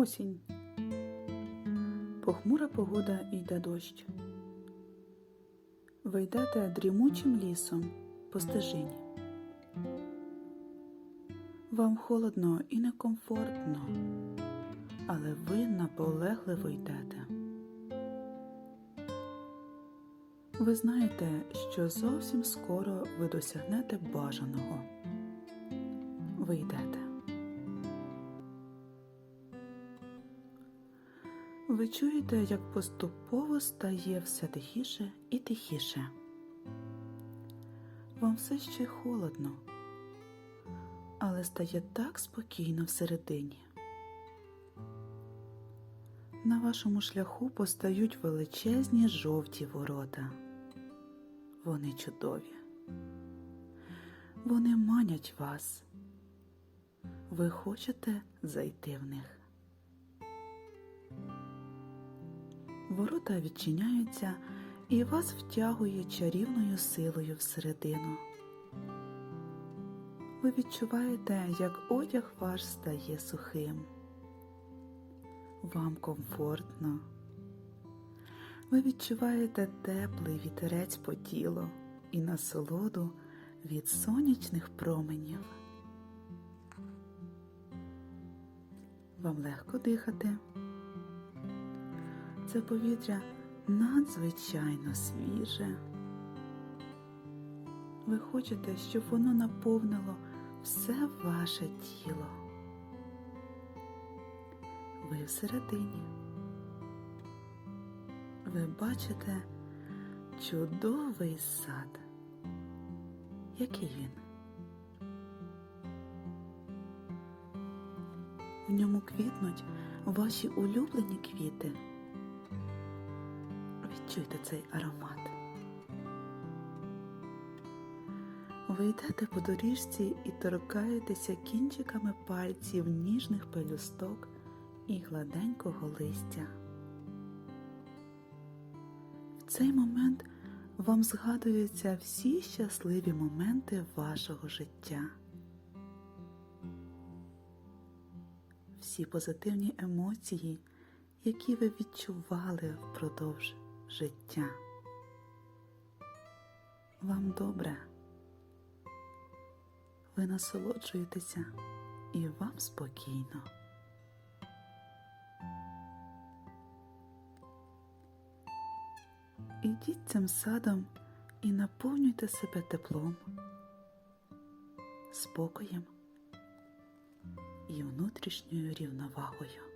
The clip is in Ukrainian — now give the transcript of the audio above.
осінь. Похмура погода йде дощ. Ви йдете дрімучим лісом по стежині. Вам холодно і некомфортно, але ви наполегливо йдете. Ви знаєте, що зовсім скоро ви досягнете бажаного. Ви йдете. Ви чуєте, як поступово стає все тихіше і тихіше. Вам все ще холодно, але стає так спокійно всередині. На вашому шляху постають величезні жовті ворота. Вони чудові. Вони манять вас. Ви хочете зайти в них. Ворота відчиняються і вас втягує чарівною силою всередину. Ви відчуваєте, як одяг ваш стає сухим. Вам комфортно. Ви відчуваєте теплий вітерець по тілу і насолоду від сонячних променів. Вам легко дихати. Це повітря надзвичайно свіже. Ви хочете, щоб воно наповнило все ваше тіло. Ви всередині. Ви бачите чудовий сад. Який він? В ньому квітнуть ваші улюблені квіти. Відчуйте цей аромат. Ви йдете по доріжці і торкаєтеся кінчиками пальців ніжних пелюсток і гладенького листя. В цей момент вам згадуються всі щасливі моменти вашого життя. Всі позитивні емоції, які ви відчували впродовж життя. Вам добре. Ви насолоджуєтеся і вам спокійно. Ідіть цим садом і наповнюйте себе теплом, спокоєм і внутрішньою рівновагою.